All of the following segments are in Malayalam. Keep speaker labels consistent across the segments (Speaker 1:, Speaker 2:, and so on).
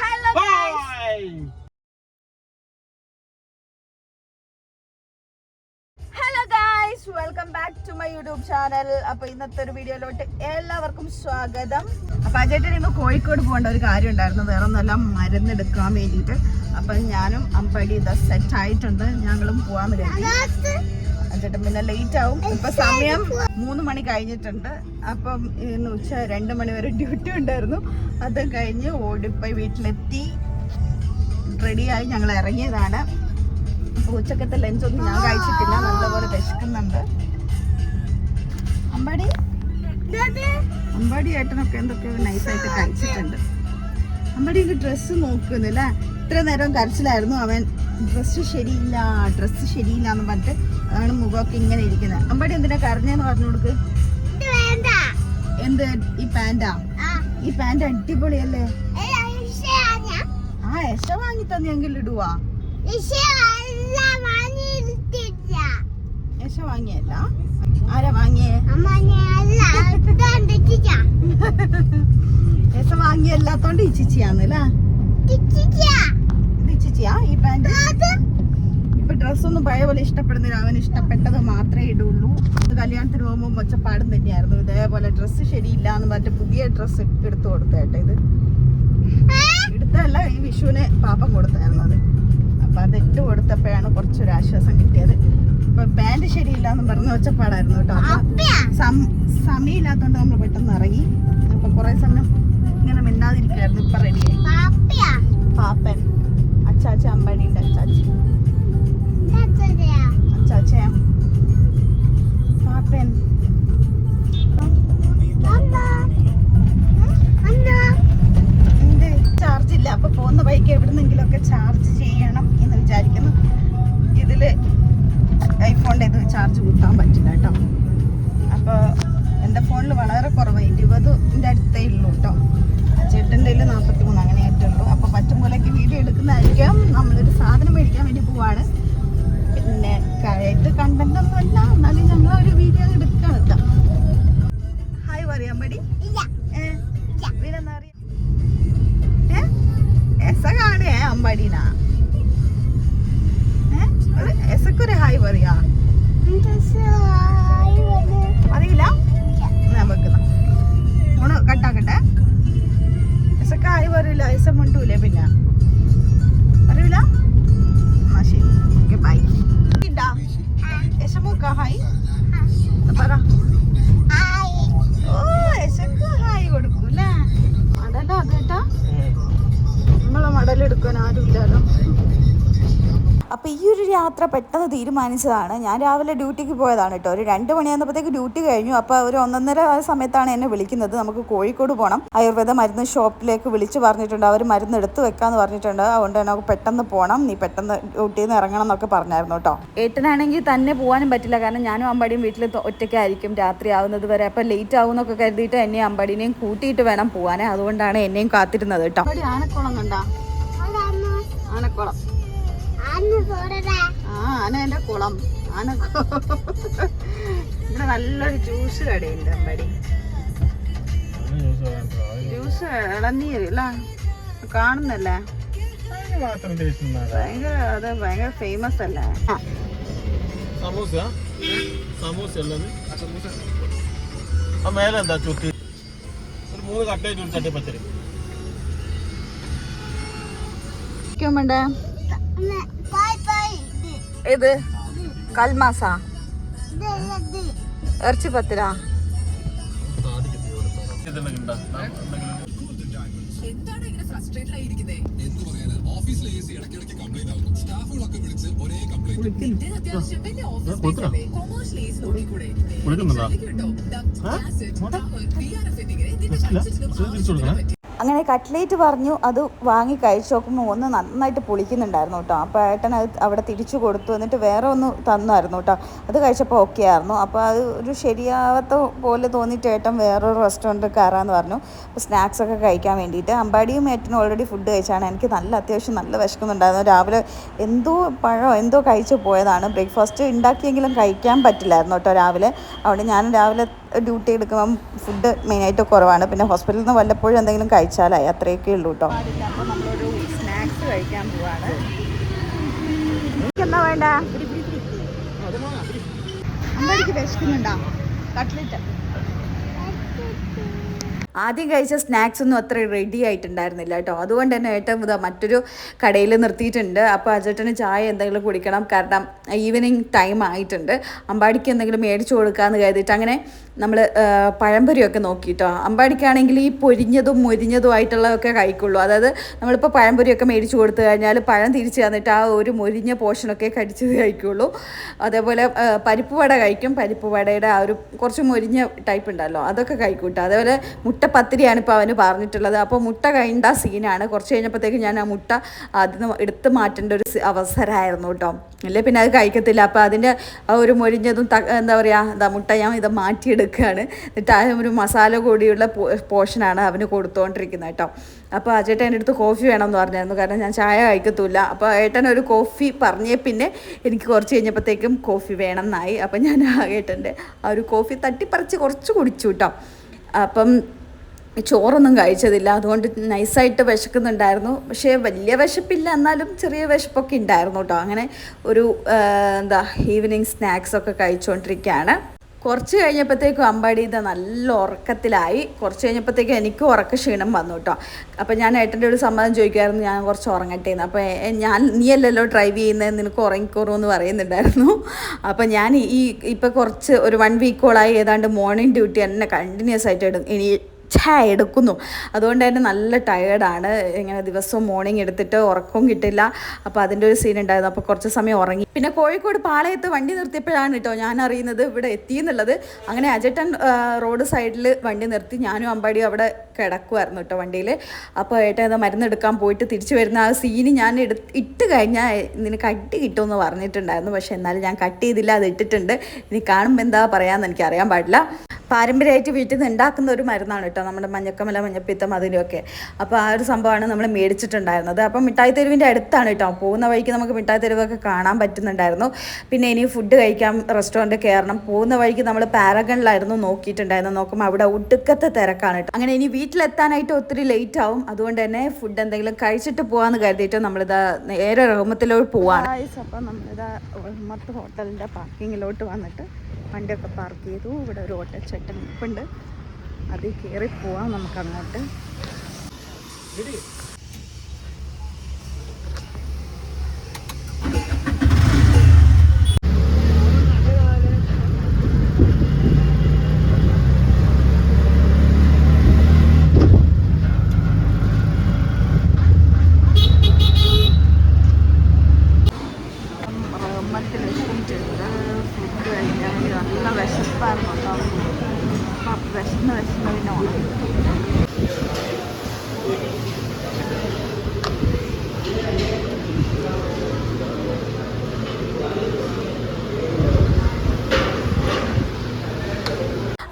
Speaker 1: Hello. Hello guys welcome back to my YouTube channel അപ്പൊ ഇന്നത്തെ ഒരു വീഡിയോയിലോട്ട് എല്ലാവർക്കും സ്വാഗതം. അപ്പൊ അജേട്ടൻ ഇന്ന് കോഴിക്കോട് പോകേണ്ട ഒരു കാര്യം ഉണ്ടായിരുന്നു. വേറെ ഒന്നല്ല മരുന്നെടുക്കാൻ വേണ്ടിയിട്ട്. അപ്പോൾ ഞാനും അമ്പടി ഇത് സെറ്റ് ആയിട്ടുണ്ട്. ഞങ്ങളും പോകാൻ വേണ്ടി അജേട്ടൻ പിന്നെ ലേറ്റ് ആവും. ഇപ്പൊ സമയം മൂന്ന് മണി കഴിഞ്ഞിട്ടുണ്ട്. അപ്പം ഇന്ന് ഉച്ച രണ്ട് മണി വരെ ഡ്യൂട്ടി ഉണ്ടായിരുന്നു. അത് കഴിഞ്ഞ് ഓടിപ്പോയി വീട്ടിലെത്തി. റെഡിയായി ഞങ്ങൾ ഇറങ്ങിയതാണ്. അപ്പൊ ഉച്ചക്കത്തെ ലഞ്ച് ഒന്നും ഞാൻ കഴിച്ചിട്ടില്ല. നല്ലപോലെ വിശക്കുന്നുണ്ട്. അമ്പാടി? അമ്പാടി ഏട്ടനൊക്കെ എന്തൊക്കെയോ നൈസായിട്ട് കഴിച്ചിട്ടുണ്ട്. അമ്പാടി അമ്പാടിക്ക് ഡ്രസ്സ് നോക്കുന്നില്ല? ഇത്ര നേരം കരച്ചിലായിരുന്നു. അവൻ ഡ്രസ്സ് ശരിയില്ല ഡ്രസ്സ് ശരിയില്ല എന്ന് പറഞ്ഞിട്ട് അതാണ് മുഖമൊക്കെ ഇങ്ങനെ ഇരിക്കുന്നത്. അമ്പടി എന്തിനാ കരഞ്ഞെന്ന് പറഞ്ഞു കൊടുക്ക്? എന്ത്? ഈ പാന്റാ ഈ പാന്റ് അടിപൊളിയല്ലേ? ആ യശ വാങ്ങി തന്നെയെങ്കിൽ ഇടുവാ. യശ വാങ്ങിയല്ല? ആരാ വാങ്ങിയേ? യശ വാങ്ങിയല്ലാത്തോണ്ട് ഈ ചിച്ചിയാന്നല്ലേ ഇത് ചിച്ചിയാ ഈ പാന്റ് ഇപ്പൊ ഡ്രസ്സൊന്നും പഴയ പോലെ ഇഷ്ടപ്പെടുന്നില്ല. അവന് ഇഷ്ടപ്പെട്ടത് മാത്രമേ ഇടുള്ളൂ. അത് കല്യാണത്തിന് പോകുമ്പോൾ ഒച്ചപ്പാടും തന്നെയായിരുന്നു. ഇതേപോലെ ഡ്രസ്സ് ശരിയില്ല എന്ന് പറഞ്ഞിട്ട് പുതിയ ഡ്രസ്സ് എടുത്തു കൊടുത്തേട്ടെ ഇത്. എടുത്തല്ല ഈ വിഷുവിന് പാപ്പം കൊടുത്തായിരുന്നു അത്. അപ്പം അത് ഇട്ട് കൊടുത്തപ്പോഴാണ് കുറച്ചൊരു ആശ്വാസം കിട്ടിയത്. ഇപ്പം പാന്റ് ശരിയില്ല എന്ന് പറഞ്ഞ ഒച്ചപ്പാടായിരുന്നു കേട്ടോ. സമയമില്ലാത്തതുകൊണ്ട് നമ്മൾ പെട്ടെന്ന് ഇറങ്ങി. charge എസ മിണ്ടൂലേ പിന്നെ. അറിയില്ല ആ ശരി. ഓക്കെ ബൈ ഇണ്ടാ? എസമൂക്ക ഹായ് പറ. ഓ എസക്ക് ഹായ് കൊടുക്കൂലേ മടലോ അതേട്ടാ. നമ്മളെ മടലെടുക്കാൻ ആരുമില്ലല്ലോ അപ്പോൾ ഈ ഒരു യാത്ര പെട്ടെന്ന് തീരുമാനിച്ചതാണ്. ഞാൻ രാവിലെ ഡ്യൂട്ടിക്ക് പോയതാണ് കേട്ടോ ഒരു രണ്ട് മണിയാകുമ്പോഴത്തേക്ക് ഡ്യൂട്ടി കഴിഞ്ഞു. അപ്പോൾ ഒരു ഒന്നൊന്നര ആ സമയത്താണ് എന്നെ വിളിക്കുന്നത്. നമുക്ക് കോഴിക്കോട് പോകണം ആയുർവേദ മരുന്ന് ഷോപ്പിലേക്ക് വിളിച്ച് പറഞ്ഞിട്ടുണ്ട്. അവർ മരുന്ന് എടുത്തു വെക്കാന്ന് പറഞ്ഞിട്ടുണ്ട്. അതുകൊണ്ട് തന്നെ നമുക്ക് പെട്ടെന്ന് പോകണം നീ പെട്ടെന്ന് ഡ്യൂട്ടിയിൽ നിന്ന് ഇറങ്ങണം എന്നൊക്കെ പറഞ്ഞായിരുന്നു കേട്ടോ ഏട്ടനാണെങ്കിൽ തന്നെ പോകാനും പറ്റില്ല. കാരണം ഞാനും അമ്പാടിയും വീട്ടിൽ ഒറ്റയ്ക്കായിരിക്കും രാത്രി ആവുന്നത് വരെ. അപ്പോൾ ലേറ്റ് ആവുമെന്നൊക്കെ കരുതിയിട്ട് എന്നെ അമ്പാടിനെയും കൂട്ടിയിട്ട് വേണം പോകാനേ അതുകൊണ്ടാണ് എന്നെയും കാത്തിരുന്നത് കേട്ടോ ആനക്കുളം കണ്ടാ? ആനക്കുളം. ആ ആന എന്റെ കുളം. ആന ഇവിടെ നല്ലൊരു ജ്യൂസ് കടയുണ്ട് അമ്പടി. ജ്യൂസ് ഇളനീര് അല്ല കാണുന്നല്ലേ? ഭയങ്കര അത് ഭയങ്കര ഫേമസ് അല്ലേ?
Speaker 2: സമൂസ. സമൂസ മേലെ എന്താ ചുറ്റി ഒരു മൂന്ന് കട്ടേ ചുരിച്ചട്ടി പച്ചരി.
Speaker 1: വേണ്ട വേണ്ടേ ഇത് കൽമാസ ഇറച്ചി പത്തിര
Speaker 2: ഇതെല്ലാം
Speaker 1: അങ്ങനെ കട്ട്ലേറ്റ് പറഞ്ഞു അത് വാങ്ങി കഴിച്ചു നോക്കുമ്പോൾ ഒന്ന് നന്നായിട്ട് പൊളിക്കുന്നുണ്ടായിരുന്നു കേട്ടോ അപ്പോൾ ഏട്ടൻ അത് അവിടെ തിരിച്ചു കൊടുത്തു എന്നിട്ട് വേറെ ഒന്ന് തന്നായിരുന്നു കേട്ടോ അത് കഴിച്ചപ്പോൾ ഓക്കെ ആയിരുന്നു. അപ്പോൾ അത് ഒരു ശരിയാവാത്ത പോലെ തോന്നിയിട്ട് ഏട്ടൻ വേറൊരു റെസ്റ്റോറന്റ് കയറാമെന്ന് പറഞ്ഞു. അപ്പോൾ സ്നാക്സ് ഒക്കെ കഴിക്കാൻ വേണ്ടിയിട്ട്. അമ്പാടിയും ഏട്ടനും ഓൾറെഡി ഫുഡ് കഴിച്ചാണ്. എനിക്ക് നല്ല അത്യാവശ്യം നല്ല വിശക്കുന്നുണ്ടായിരുന്നു. രാവിലെ എന്തോ പഴമോ എന്തോ കഴിച്ചു പോയതാണ്. ബ്രേക്ക്ഫാസ്റ്റ് ഉണ്ടാക്കിയെങ്കിലും കഴിക്കാൻ പറ്റില്ലായിരുന്നു കേട്ടോ രാവിലെ. അവിടെ ഞാൻ രാവിലെ ഡ്യൂട്ടി എടുക്കുമ്പം ഫുഡ് മെയിനായിട്ട് കുറവാണ്. പിന്നെ ഹോസ്പിറ്റലിൽ നിന്ന് വല്ലപ്പോഴും എന്തെങ്കിലും കഴിച്ചാലായി. അത്രയൊക്കെ ഉള്ളൂ കേട്ടോ സ്നാക്സ് പോവാണ് വേണ്ട കട്ട്ലറ്റ്. ആദ്യം കഴിച്ച സ്നാക്സ് ഒന്നും അത്ര റെഡി ആയിട്ടുണ്ടായിരുന്നില്ല കേട്ടോ അതുകൊണ്ട് തന്നെ ഏട്ടൻ ഇതാ മറ്റൊരു കടയിൽ നിർത്തിയിട്ടുണ്ട്. അപ്പോൾ അജേട്ടന് ചായ എന്തെങ്കിലും കുടിക്കണം. കാരണം ഈവനിങ് ടൈം ആയിട്ടുണ്ട്. അമ്പാടിക്ക് എന്തെങ്കിലും മേടിച്ചു കൊടുക്കാമെന്ന് കരുതിയിട്ട് അങ്ങനെ നമ്മൾ പഴംപൊരിയൊക്കെ നോക്കിയിട്ടോ അമ്പാടിക്കാണെങ്കിൽ ഈ പൊരിഞ്ഞതും മൊരിഞ്ഞതും ആയിട്ടുള്ളതൊക്കെ കഴിക്കുള്ളൂ. അതായത് നമ്മളിപ്പോൾ പഴംപൊരിയൊക്കെ മേടിച്ചു കൊടുത്തു കഴിഞ്ഞാൽ പഴം തിരിച്ചു തന്നിട്ട് ആ ഒരു മൊരിഞ്ഞ പോർഷനൊക്കെ കടിച്ച് കഴിക്കുള്ളൂ. അതേപോലെ പരിപ്പ് വട കഴിക്കും. പരിപ്പ് വടയുടെ ആ ഒരു കുറച്ച് മൊരിഞ്ഞ ടൈപ്പ് ഉണ്ടല്ലോ അതൊക്കെ കഴിക്കൂട്ടോ അതേപോലെ മുട്ട പത്തിരിയാണ് ഇപ്പോൾ അവന് പറഞ്ഞിട്ടുള്ളത്. അപ്പോൾ മുട്ട കഴിഞ്ഞ സീനാണ്. കുറച്ച് കഴിഞ്ഞപ്പോഴത്തേക്ക് ഞാൻ ആ മുട്ട അതിൽ നിന്ന് എടുത്ത് മാറ്റേണ്ട ഒരു അവസരമായിരുന്നു കേട്ടോ അല്ലേ പിന്നെ അത് കഴിക്കത്തില്ല. അപ്പോൾ അതിന്റെ ആ ഒരു മൊരിഞ്ഞതും എന്താ പറയുക എന്താ മുട്ട ഞാൻ ഇത് മാറ്റിയെടുക്കുകയാണ് എന്നിട്ട് ആ ഒരു മസാല കൂടിയുള്ള പോർഷനാണ് അവന് കൊടുത്തുകൊണ്ടിരിക്കുന്നത് കേട്ടോ. അപ്പോൾ അജേട്ടൻ എന്റെ അടുത്ത് കോഫി വേണമെന്ന് പറഞ്ഞായിരുന്നു. കാരണം ഞാൻ ചായ കഴിക്കത്തില്ല അപ്പോൾ ഏട്ടൻ ഒരു കോഫി പറഞ്ഞേ പിന്നെ എനിക്ക് കുറച്ച് കഴിഞ്ഞപ്പോഴത്തേക്കും കോഫി വേണം വേണമെന്നായി. അപ്പം ഞാൻ ആ ഏട്ടന്റെ ആ ഒരു കോഫി തട്ടിപ്പറിച്ച് കുറച്ച് കുടിച്ചു കേട്ടോ. അപ്പം ചോറൊന്നും കഴിച്ചതില്ല. അതുകൊണ്ട് നൈസായിട്ട് വിശക്കുന്നുണ്ടായിരുന്നു. പക്ഷേ വലിയ വിശപ്പില്ല. എന്നാലും ചെറിയ വിശപ്പൊക്കെ ഉണ്ടായിരുന്നു കേട്ടോ. അങ്ങനെ ഒരു എന്താ ഈവനിങ് സ്നാക്സൊക്കെ കഴിച്ചുകൊണ്ടിരിക്കുകയാണ് കുറച്ച് കഴിഞ്ഞപ്പോഴത്തേക്കും അമ്പാടി ഇത് നല്ല ഉറക്കത്തിലായി. കുറച്ച് കഴിഞ്ഞപ്പോഴത്തേക്കും എനിക്ക് ഉറക്ക ക്ഷീണം വന്നു കേട്ടോ. അപ്പോൾ ഞാൻ ഏട്ടന്റെ ഒരു സമ്മതം ചോദിക്കുമായിരുന്നു ഞാൻ കുറച്ച് ഉറങ്ങട്ടെ എന്ന് അപ്പോൾ ഞാൻ നീയല്ലല്ലോ ഡ്രൈവ് ചെയ്യുന്നത് നിനക്ക് ഉറങ്ങിക്കോറൂ എന്ന് പറയുന്നുണ്ടായിരുന്നു. അപ്പോൾ ഞാൻ ഈ ഇപ്പോൾ കുറച്ച് ഒരു വൺ വീക്കോളായി ഏതാണ്ട് മോർണിംഗ് ഡ്യൂട്ടി തന്നെ കണ്ടിന്യൂസ് ആയിട്ട് ഇനി ഛേ എടുക്കുന്നു. അതുകൊണ്ട് തന്നെ നല്ല ടയേർഡാണ് ഇങ്ങനെ ദിവസവും മോർണിംഗ് എടുത്തിട്ട് ഉറക്കവും കിട്ടില്ല. അപ്പോൾ അതിന്റെ ഒരു സീൻ ഉണ്ടായിരുന്നു. അപ്പോൾ കുറച്ച് സമയം ഉറങ്ങി. പിന്നെ കോഴിക്കോട് പാളയത്ത് വണ്ടി നിർത്തിയപ്പോഴാണ് കേട്ടോ ഞാൻ അറിയുന്നത് ഇവിടെ എത്തി എന്നുള്ളത് അങ്ങനെ അജട്ടൻ റോഡ് സൈഡിൽ വണ്ടി നിർത്തി. ഞാനും അമ്പാടിയും അവിടെ കിടക്കുമായിരുന്നു കേട്ടോ വണ്ടിയിൽ അപ്പോൾ ഏട്ടൻ അത് മരുന്നെടുക്കാൻ പോയിട്ട് തിരിച്ചു വരുന്ന ആ സീന് ഞാൻ എടു ഇട്ട് കഴിഞ്ഞാൽ നിനക്ക് അടി കിട്ടുമെന്ന് പറഞ്ഞിട്ടുണ്ടായിരുന്നു. പക്ഷേ എന്നാലും ഞാൻ കട്ട് ചെയ്തില്ല അത് ഇട്ടിട്ടുണ്ട്. ഇനി കാണുമ്പോൾ എന്താ പറയാമെന്ന് എനിക്ക് അറിയാൻ പാടില്ല. പാരമ്പര്യമായിട്ട് വീട്ടിൽ നിന്ന് ഉണ്ടാക്കുന്ന ഒരു മരുന്നാണ് കേട്ടോ നമ്മുടെ മഞ്ഞക്കമല മഞ്ഞപ്പിത്തം അതിനൊക്കെ അപ്പോൾ ആ ഒരു സംഭവമാണ് നമ്മൾ മേടിച്ചിട്ടുണ്ടായിരുന്നത്. അപ്പം മിഠായി തെരുവിന്റെ അടുത്താണ് കേട്ടോ. പോകുന്ന വഴിക്ക് നമുക്ക് മിഠായി തെരുവൊക്കെ കാണാൻ പറ്റുന്നുണ്ടായിരുന്നു. പിന്നെ ഇനി ഫുഡ് കഴിക്കാൻ റെസ്റ്റോറന്റ് കയറണം. പോകുന്ന വഴിക്ക് നമ്മൾ പാരഗണിലായിരുന്നു നോക്കിയിട്ടുണ്ടായിരുന്നു നോക്കുമ്പോൾ അവിടെ ഒടുക്കത്തെ തിരക്കാണ് കേട്ടോ. അങ്ങനെ ഇനി വീട്ടിലെത്താനായിട്ട് ഒത്തിരി ലേറ്റ് ആവും. അതുകൊണ്ട് തന്നെ ഫുഡ് എന്തെങ്കിലും കഴിച്ചിട്ട് പോകാമെന്ന് കരുതിയിട്ട് നമ്മളിതാ നേരെ റഹ്മത്തിലോട്ട് പോവാണ്. അപ്പം നമ്മളിതാ ഹോട്ടലിന്റെ പാർക്കിങ്ങിലോട്ട് വന്നിട്ട് വണ്ടിയൊക്കെ പാർക്ക് ചെയ്തു. ഇവിടെ ഒരു ഓട്ടച്ചട്ടൻ നിൽപ്പുണ്ട് അതിൽ കയറി പോവാം നമുക്ക് അങ്ങോട്ട് റഹ്മത്തിലെത്തിയിട്ടുണ്ട് ഫുഡ് കഴിക്കാൻ വേണ്ടി നല്ല വിശപ്പായിരുന്നു കേട്ടോ അപ്പം വിശന്ന് വിശന്ന് പിന്നെ ഉണങ്ങി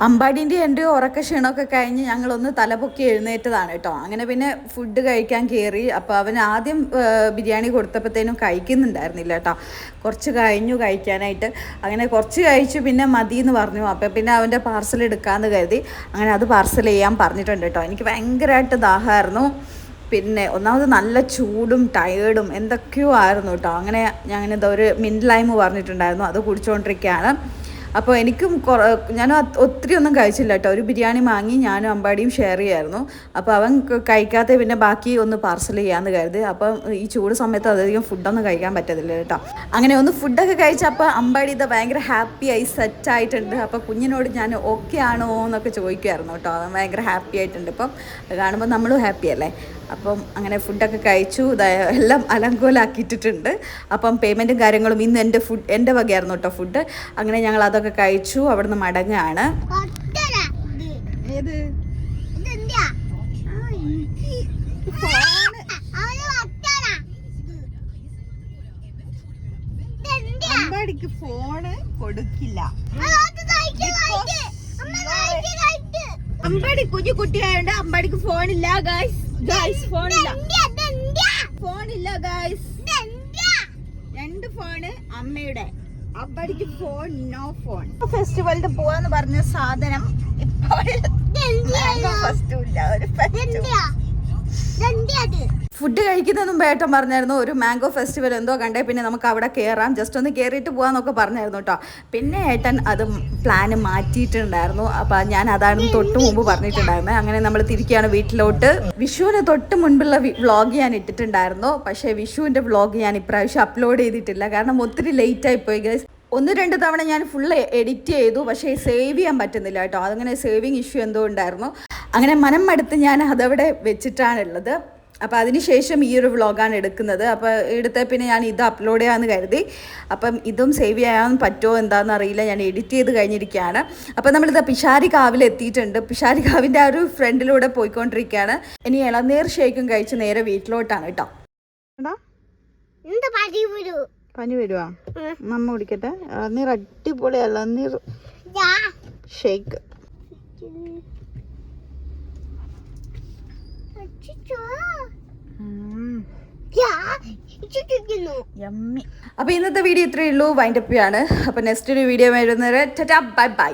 Speaker 1: അമ്പാടിന്റെ എന്റെ ഉറക്ക ക്ഷീണമൊക്കെ കഴിഞ്ഞ് ഞങ്ങളൊന്ന് തലപൊക്കി എഴുന്നേറ്റതാണ് കേട്ടോ. അങ്ങനെ പിന്നെ ഫുഡ് കഴിക്കാൻ കയറി അപ്പോൾ അവൻ ആദ്യം ബിരിയാണി കൊടുത്തപ്പോഴത്തേനും കഴിക്കുന്നുണ്ടായിരുന്നില്ല കേട്ടോ. കുറച്ച് കഴിഞ്ഞു കഴിക്കാനായിട്ട്. അങ്ങനെ കുറച്ച് കഴിച്ചു പിന്നെ മതി എന്ന് പറഞ്ഞു. അപ്പോൾ പിന്നെ അവന്റെ പാർസൽ എടുക്കാമെന്ന് കരുതി. അങ്ങനെ അത് പാർസൽ ചെയ്യാൻ പറഞ്ഞിട്ടുണ്ട് കേട്ടോ. എനിക്ക് ഭയങ്കരമായിട്ട് ദാഹമായിരുന്നു. പിന്നെ ഒന്നാമത് നല്ല ചൂടും ടയേർഡും എന്തൊക്കെയോ ആയിരുന്നു കേട്ടോ. അങ്ങനെ ഞാൻ ഇതാ ഒരു മിന്റ് ലൈമ് പറഞ്ഞിട്ടുണ്ടായിരുന്നു. അത് കുടിച്ചുകൊണ്ടിരിക്കുകയാണ് അപ്പോൾ എനിക്കും ഞാൻ ഒത്തിരി ഒന്നും കഴിച്ചില്ല കേട്ടോ. ഒരു ബിരിയാണി വാങ്ങി ഞാനും അമ്പാടിയും ഷെയർ ചെയ്യായിരുന്നു. അപ്പോൾ അവൻ കഴിക്കാത്ത പിന്നെ ബാക്കി ഒന്ന് പാർസൽ ചെയ്യാമെന്ന് കരുതി. അപ്പം ഈ ചൂട് സമയത്ത് അധികം ഫുഡൊന്നും കഴിക്കാൻ പറ്റത്തില്ല കേട്ടോ. അങ്ങനെ ഒന്ന് ഫുഡൊക്കെ കഴിച്ചപ്പോൾ അമ്പാടി ഇത് ഭയങ്കര ആയി സെറ്റ് ആയിട്ടുണ്ട്. അപ്പോൾ കുഞ്ഞിനോട് ഞാൻ ഓക്കെ ആണോ? എന്നൊക്കെ ചോദിക്കുമായിരുന്നു കേട്ടോ. അവൻ ഭയങ്കര ഹാപ്പി ആയിട്ടുണ്ട്. ഇപ്പം കാണുമ്പോൾ നമ്മളും ഹാപ്പി അല്ലേ? അപ്പം അങ്ങനെ ഫുഡൊക്കെ കഴിച്ചു. എല്ലാം അലങ്കോലാക്കിയിട്ടിട്ടുണ്ട്. അപ്പം പേയ്മെന്റും കാര്യങ്ങളും ഇന്ന് എന്റെ ഫുഡ് എന്റെ വകയായിരുന്നു കേട്ടോ ഫുഡ് അങ്ങനെ ഞങ്ങൾ അതൊക്കെ കഴിച്ചു. അവിടുന്ന് മടങ്ങുകയാണ് ഏത്? അമ്പാടിക്ക് ഫോണ് കൊടുക്കില്ല. അമ്പാടി കുഞ്ഞു കുട്ടിയായോണ്ട് അമ്പാടിക്ക് ഫോണില്ല ഗായ്സ് ഗായ്സ് ഫോണില്ല ഫോണില്ല ഗായ്സ് രണ്ട് ഫോണ് അമ്മയുടെ. അപ്പടിക്ക് ഫോൺ നോ ഫോൺ ഫെസ്റ്റിവലിന് പോവാന്ന് പറഞ്ഞ സാധനം ഇപ്പോൾ ഫസ്റ്റും ഇല്ല ഒരു ഫുഡ് കഴിക്കുന്നതിന് മുമ്പ് ഏട്ടൻ പറഞ്ഞായിരുന്നു. ഒരു മാംഗോ ഫെസ്റ്റിവൽ എന്തോ കണ്ടേ. പിന്നെ നമുക്ക് അവിടെ കയറാം ജസ്റ്റ് ഒന്ന് കയറിയിട്ട് പോകാന്നൊക്കെ പറഞ്ഞായിരുന്നു കേട്ടോ പിന്നെ ഏട്ടൻ അത് പ്ലാന് മാറ്റിയിട്ടുണ്ടായിരുന്നു. അപ്പം ഞാൻ അതാണ് തൊട്ട് മുമ്പ് പറഞ്ഞിട്ടുണ്ടായിരുന്നത് അങ്ങനെ നമ്മൾ തിരിക്കുകയാണ് വീട്ടിലോട്ട്. വിഷുവിന് തൊട്ട് മുൻപുള്ള വ്ളോഗ് ഞാൻ ഇട്ടിട്ടുണ്ടായിരുന്നു. പക്ഷേ വിഷുവിന്റെ വ്ളോഗ് ഞാൻ ഇപ്രാവശ്യം അപ്ലോഡ് ചെയ്തിട്ടില്ല. കാരണം ഒത്തിരി ലേറ്റ് പോയി ഗൈസ് ഒന്ന് രണ്ട് തവണ ഞാൻ ഫുള്ള് എഡിറ്റ് ചെയ്തു. പക്ഷേ സേവ് ചെയ്യാൻ പറ്റുന്നില്ല കേട്ടോ അതങ്ങനെ സേവിങ് ഇഷ്യൂ എന്തോ ഉണ്ടായിരുന്നു. അങ്ങനെ മനം മടുത്ത് ഞാൻ അതവിടെ വെച്ചിട്ടാണുള്ളത്. അപ്പോൾ അതിനുശേഷം ഈ ഒരു വ്ളോഗാണ് എടുക്കുന്നത്. അപ്പോൾ എടുത്ത പിന്നെ ഞാൻ ഇത് അപ്ലോഡ് ചെയ്യാമെന്ന് കരുതി. അപ്പം ഇതും സേവ് ചെയ്യാൻ പറ്റുമോ എന്താണെന്ന് അറിയില്ല. ഞാൻ എഡിറ്റ് ചെയ്ത് കഴിഞ്ഞിരിക്കുകയാണ്. അപ്പോൾ നമ്മളിത് പിഷാരി കാവിൽ എത്തിയിട്ടുണ്ട്. പിഷാരി കാവിന്റെ ആ ഒരു ഫ്രണ്ടിലൂടെ പോയിക്കൊണ്ടിരിക്കുകയാണ്. ഇനി ഇളനീർ ഷേക്കും കഴിച്ച് നേരെ വീട്ടിലോട്ടാണ് കേട്ടോ. പനി വരുവാ? മമ്മ കുടിക്കട്ടെ. ഇളനീർ അടിപൊളി ഇളനീർ ഷേക്ക്. യമ്മി. അപ്പോൾ ഇന്നത്തെ വീഡിയോ ഇത്രയേ ഉള്ളൂ. വൈൻഡപ്പ് ആണ് അപ്പൊ നെക്സ്റ്റ് ഒരു വീഡിയോ വരുന്നത് ബൈ ബൈ